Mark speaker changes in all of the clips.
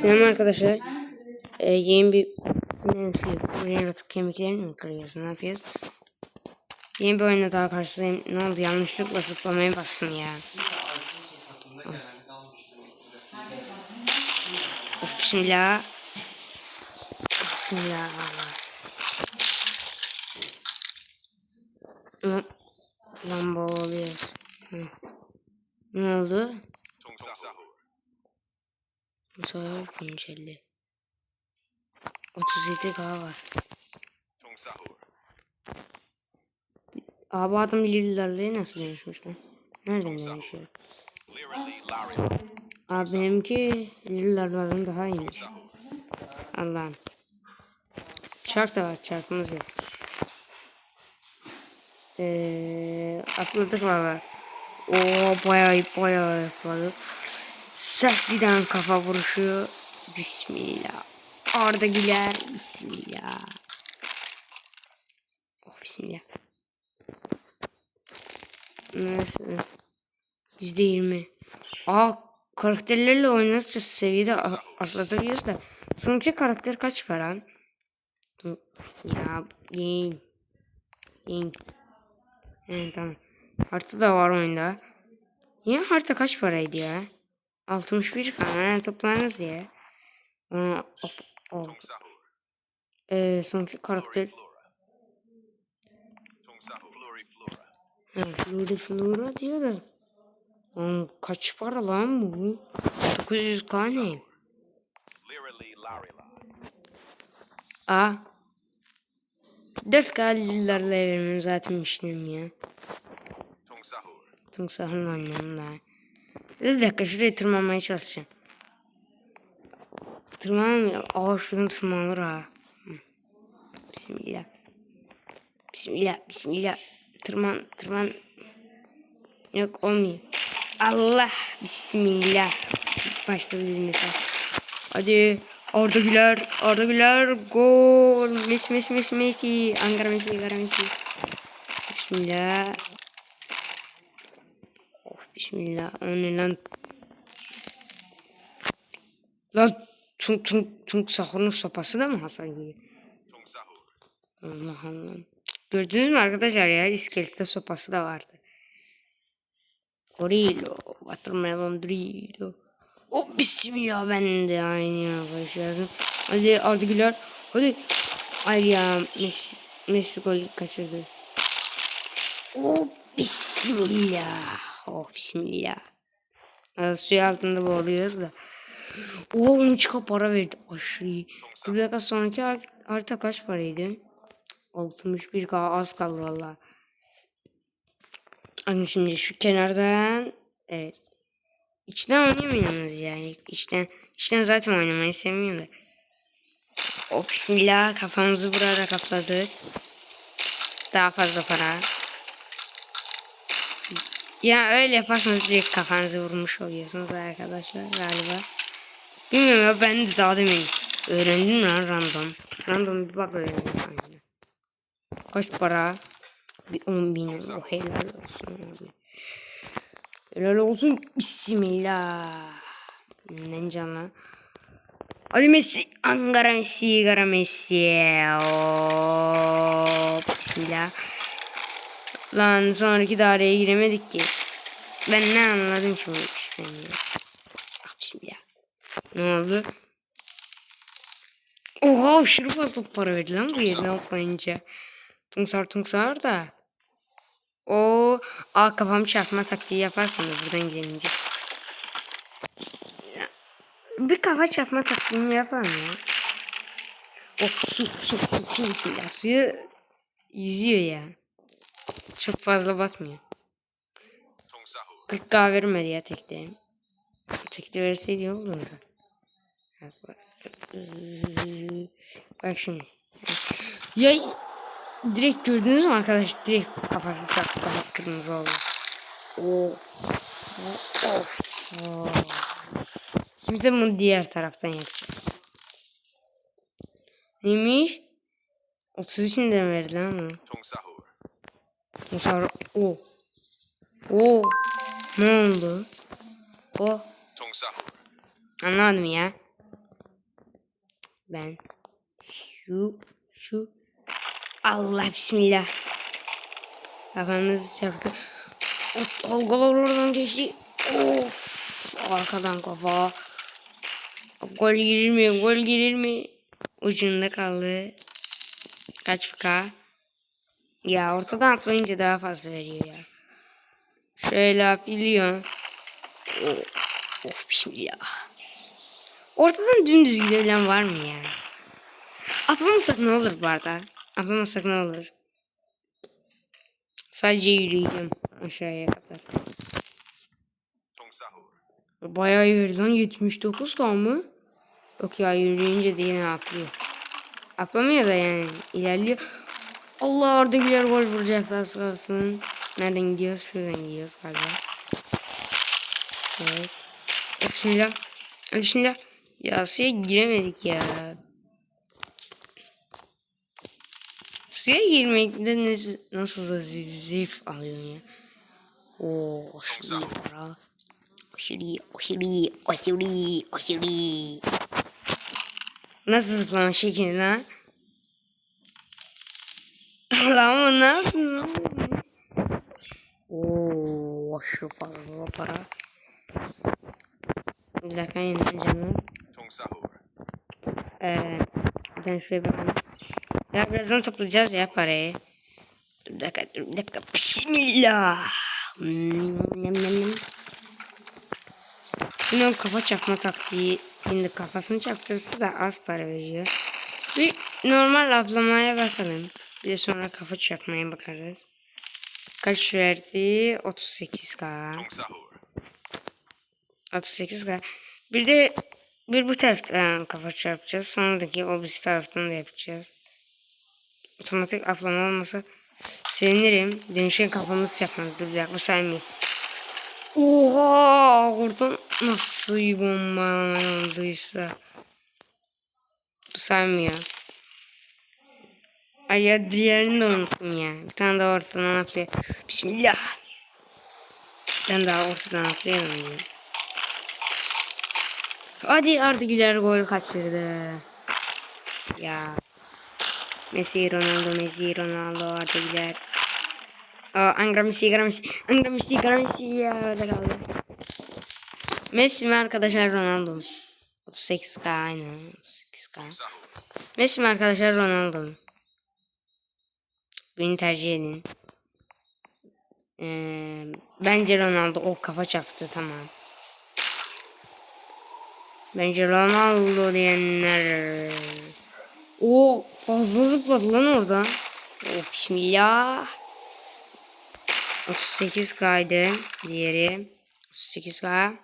Speaker 1: Selam arkadaşlar. Ee, yeni bir ne yaratık kemiklerini mi kırıyorsun? Ne yapıyoruz? Yeni bir oyuna daha karşılayayım. Ne oldu? Yanlışlıkla zıplamaya bastım ya. Of, Bismillah. Bismillah. Lan-. Hı. Ne oldu? Bu sefer güncelli. 37k var. Abi adam lillerle nasıl dönüşmüş lan? Nereden dönüşüyor? Abi benimki lillerden daha iyiymiş. Allah'ım. Çark da var çarkımız yok. Eee atladık valla. Oo bayağı bayağı yapmadık. Sert bir tane kafa vuruşu. Bismillah. Arda Güler. Bismillah. Oh bismillah. Nasıl? Yüzde yirmi. Aa karakterlerle oynayınca seviyede atlatabiliyoruz da. Sonuçta karakter kaç para? Ya değil. Değil. Evet tamam. Harita da var oyunda. Ya harita kaç paraydı ya? 61 kamera toplarız ya. Hop, hop. Ee, karakter ha, Flora Flora diyor da. Lan kaç para lan bu? 900k ne? Aa. 4k liralarla evimi zaten işlem ya. Tung sahın annemle. Bir dakika şuraya tırmanmaya çalışacağım. Tırmanamıyor. Aa şuradan tırmanır ha. Bismillah. Bismillah. Bismillah. Tırman. Tırman. Yok olmuyor. Allah. Bismillah. Başladı bizim mesela. Hadi. Arda Güler. Arda Güler. Gol. Messi Messi Messi Messi. Ankara Messi. Ankara Messi. Bismillah. Bismillah. O ne lan? Lan tung tung tung sahurun sopası da mı hasar yiyor? Allah Allah. Gördünüz mü arkadaşlar ya iskelette sopası da vardı. Gorilo, watermelon drilo. Oh bismillah ben de aynı arkadaşlar. Hadi Arda Güler. Hadi. Ay ya Messi, Messi gol kaçırdı. Oh bismillah. Oh bismillah. Az suyu altında boğuluyoruz da. Oo 13k para verdi. Aşırı iyi. Bir dakika sonraki harita kaç paraydı? 61k az kaldı valla. Hani şimdi şu kenardan evet. İçten oynayamıyoruz yani. İçten, içten zaten oynamayı sevmiyorum da. O bismillah kafamızı burada kapladık. Daha fazla para. Ya öyle yaparsanız direkt kafanızı vurmuş oluyorsunuz arkadaşlar galiba. Bilmiyorum ya ben de daha demin öğrendim lan random. Random bir bak öğrendim. Aynen. Kaç para? Bir 10 bin. Oh, helal olsun abi. Helal olsun. Bismillah. Ne canlı? Hadi Messi. Ankara Messi. Ankara Messi. Oh, bismillah. Lan sonraki daireye giremedik ki. Ben ne anladım ki bu işten ya. Ah bismillah. Ne oldu? Oha aşırı fazla para verdi lan bu yerine atlayınca. Tungsar tungsar da. O a kafam çarpma taktiği yaparsan da buradan gelince. Ya, Bir kafa çarpma taktiğini yapalım ya. Oh su su su su su ya suyu yüzüyor ya. Çok fazla batmıyor. 40k vermedi ya tekte. Tekte verseydi olurdu. Bak, bak. Bak şimdi. Ya direkt gördünüz mü arkadaş? Direkt kafası çarptı. Kafası kırmızı oldu. Of. Of. Şimdi de bunu diğer taraftan yapacağız. Neymiş? 33 indirim verdi lan bu. Motor. O. O. Ne oldu? O. Anlamadım ya. Ben şu şu Allah bismillah. Kafamız çarptı. Of, Dalgalar oradan geçti. Of arkadan kafa. Gol girir mi? Gol girir mi? Ucunda kaldı. Kaç fika? Ya ortadan atlayınca daha fazla veriyor ya. Şöyle yapılıyor. Of, of bismillah. Ortadan dümdüz gidebilen var mı ya? Atlamasak ne olur bu arada? Atlamasak ne olur? Sadece yürüyeceğim aşağıya kadar. Bayağı yürüdü lan 79 kal mı? Yok ya yürüyünce de yine atlıyor. Atlamıyor da yani ilerliyor. Allah orada güler gol vuracak az kalsın. Nereden gidiyoruz? Şuradan gidiyoruz galiba. Evet. Bismillah. Bismillah. Ya suya giremedik ya. Suya girmekte ne- nasıl da zevk alıyorsun ya. Oo, aşırı iyi para. Aşırı iyi, aşırı iyi, aşırı iyi, aşırı iyi. Nasıl zıplama şekli lan? Lan ne lan? Oo, aşırı fazla para. Bir dakika yeniden canım. Ee, ben şuraya bakalım. Ya birazdan toplayacağız ya parayı. Dur bir dakika, dur bir dakika. Bismillah. Nem nem nem. Bunun kafa çakma taktiği. Şimdi kafasını çaktırırsa da az para veriyor. Bir normal ablamaya bakalım. Bir de sonra kafa çakmaya bakarız. Kaç verdi? 38k.
Speaker 2: Tung sahur.
Speaker 1: 38 Bir de bir bu taraftan kafa çarpacağız. Sonraki o bir taraftan da yapacağız. Otomatik atlama olmasa sevinirim. Demişken kafamız çarpmadı. Dur bir dakika bu saymıyor. Oha! Oradan nasıl bir bomba olduysa. Bu saymıyor. Ay ya diğerini de unuttum ya. Bir tane daha ortadan atlıyor. Bismillah. Bir tane daha ortadan atlayalım ya. Hadi Arda Güler gol kaçırdı. Ya. Messi, Ronaldo, Messi, Ronaldo, Arda Güler. Aa, Angra Messi, Angra Messi, Angra Messi, Angra Messi ya öyle kaldı. Messi mi arkadaşlar Ronaldo mu? 38k aynen 38k.
Speaker 2: Sahur.
Speaker 1: Messi mi arkadaşlar Ronaldo mu? Beni tercih edin. Ee, bence Ronaldo o kafa çaktı tamam. Bence Ronaldo diyenler. O fazla zıpladı lan orada. Oh bismillah. 38 kaydı. Diğeri. 38k.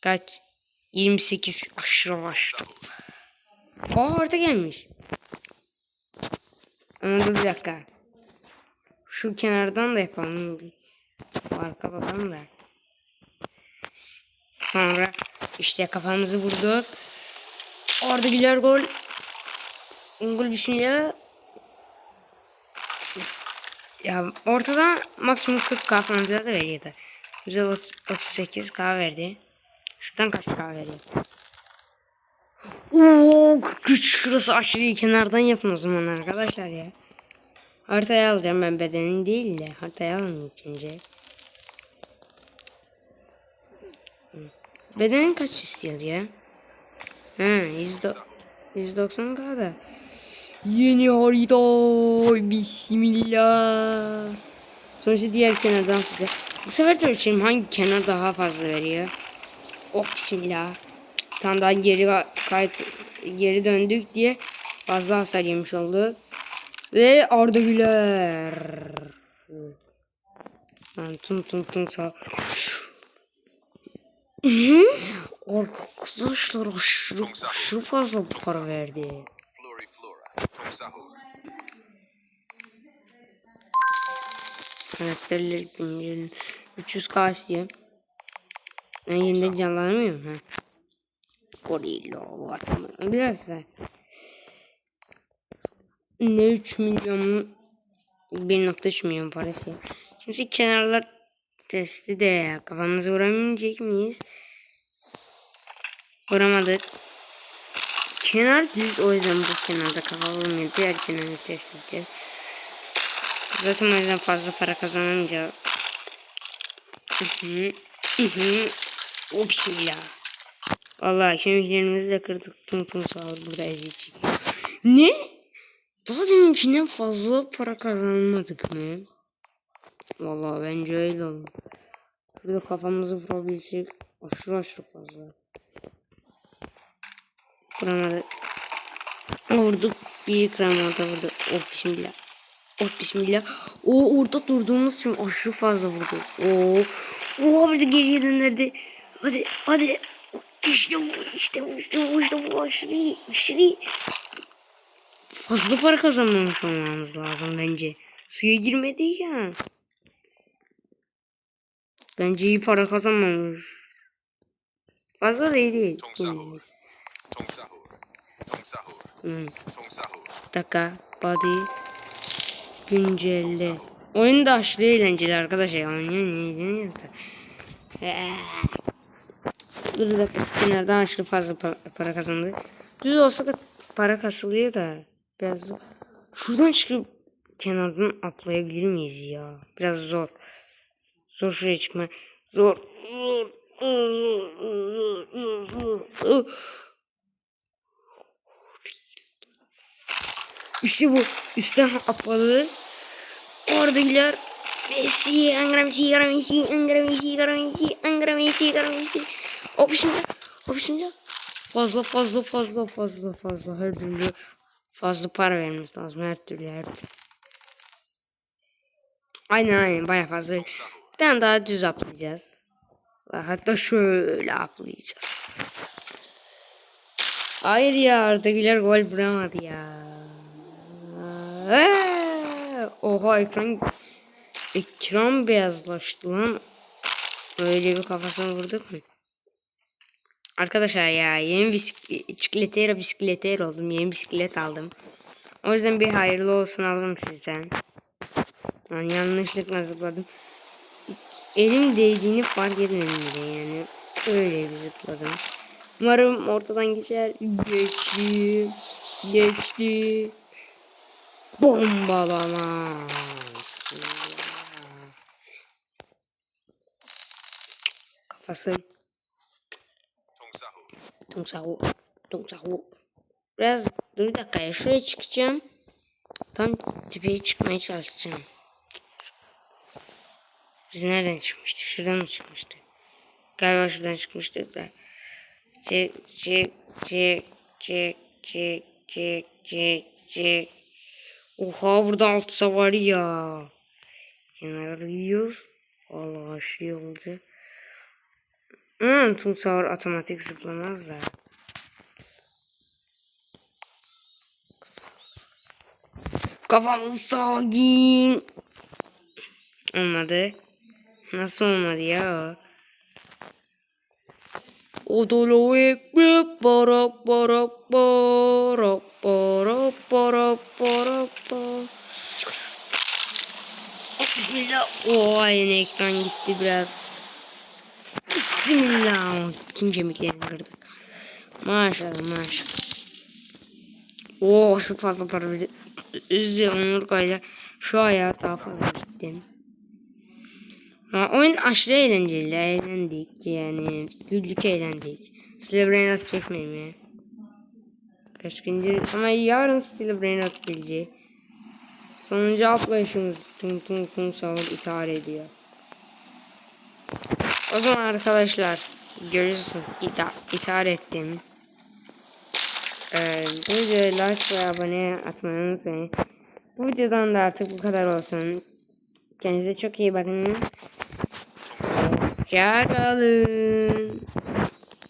Speaker 1: Kaç? 28 aşırı başladı. Aa orta gelmiş. Ama dur bir dakika. Şu kenardan da yapalım. Arka bakalım da. Sonra işte kafamızı vurduk. Orada güler gol. Gol bismillah. Ya ortada maksimum 40k falan bize de veriyordu. Bize 38k verdi. Şuradan kaç k veriyor? Oo 43 şurası aşırı kenardan yapın o zaman arkadaşlar ya. Haritaya alacağım ben bedenin değil de haritaya almayayım önce. Bedenin kaç istiyordu ya? He 190 kadar. Yeni harita. Bismillah. Sonuçta diğer kenardan tutacak. Bu sefer de ölçelim hangi kenar daha fazla veriyor. Oh bismillah. Tane daha geri kayıt geri döndük diye fazla hasar yemiş oldu. Ve Arda Güler. Lan tum tum tum sağ. Arkadaşlar aşırı, aşırı fazla para verdi. Karakterler günlerin 300k istiyor. Ben yeniden canlanamıyorum ha. Gorilla var tamam. Bir dakika. Ne 3 milyon 1.3 milyon parası. Şimdi kenarlar testi de kafamızı vuramayacak mıyız? Vuramadık. kenar düz o yüzden bu kenarda kafa olmuyor. Diğer kenarı test edeceğiz. Zaten o yüzden fazla para kazanamayacağız. Hı hı. Hı hı. O Vallahi kemiklerimizi de kırdık. Tum tum sağır burada çekiyor. Ne? Daha deminkinden fazla para kazanmadık mı? Vallahi bence öyle oldu. Burada kafamızı vurabilsek aşırı aşırı fazla. Vuramadık. Vurduk. Bir kram orada vurdu. Oh bismillah. Oh bismillah. O orada durduğumuz için aşırı fazla vurdu. Oo. Oh bir de geriye döndürdü. Hadi hadi. İşte bu işte bu işte bu işte bu aşırı iyi aşırı iyi. Fazla para kazanmamış olmamız lazım bence. Suya girmedi ya. Bence iyi para kazanmamış. Fazla değil değil.
Speaker 2: Tung sahur. Tung sahur.
Speaker 1: Hmm.
Speaker 2: Tung sahur.
Speaker 1: dakika. Body. Güncelle. Oyun da aşırı eğlenceli arkadaşlar. Ne izleniyoruz da. Eee. Dur bir dakika. Kenardan aşırı fazla para, para kazandı. Düz olsa da para kasılıyor da. Biraz zor. Şuradan çıkıp kenardan atlayabilir miyiz ya? Biraz zor. Zor şuraya çıkma. Zor. Zor. İşte bu. Üstten atladı. Oradakiler Messi, Angara Messi, Angara Messi, Angara Messi, Angara Messi, Angara Messi, Angara Messi. O bismillah. Fazla fazla fazla fazla fazla her türlü fazla para vermemiz lazım her türlü her türlü. Aynen aynen baya fazla. Bir tane daha düz atlayacağız. Hatta şöyle atlayacağız. Hayır ya Ardagiler gol vuramadı ya. Oha ekran ekran beyazlaştı lan. Öyle bir kafasına vurduk mu? Arkadaşlar ya yeni bisikletera bisikletera oldum. Yeni bisiklet aldım. O yüzden bir hayırlı olsun alırım sizden. Yani yanlışlıkla zıpladım. Elim değdiğini fark etmedim bile yani. Öyle bir zıpladım. Umarım ortadan geçer. Geçti. Geçti. Bombalama. Kafası.
Speaker 2: Tung sahur.
Speaker 1: Tumsahu. Tumsahu. Biraz dur bir dakika ya. Şuraya çıkacağım. Tam tepeye çıkmaya çalışacağım. Biz nereden çıkmıştık? Şuradan mı çıkmıştık? Galiba şuradan çıkmıştık da. Çık çık çık çık çık çık çık çık. Oha burada alt savari ya. Kenara da gidiyoruz. Allah aşırı oldu. Hmm, tüm savar otomatik zıplamaz da. Kafamız sakin. Olmadı. Nasıl olmadı ya? Odolo ekmek para para para para para para para Bismillah. Oo yine ekran gitti biraz. Bismillah. Tüm kemiklerini kırdık. Maşallah maşallah. Oo şu fazla para verdi. Üzü omurgayla şu ayağa daha fazla gittim. Ha, oyun aşırı eğlenceli. Eğlendik yani. Güldük eğlendik. Size brain at çekmeyeyim ya. Kaç gündür ama yarın Steel Brain at gelecek. Sonuncu atlayışımız tung tung tung savur ithal ediyor. O zaman arkadaşlar görürsün ita ithal ettim. Ee, bu videoya like ve abone atmayı unutmayın. Bu videodan da artık bu kadar olsun. Kendinize çok iyi bakın. Hoşçakalın.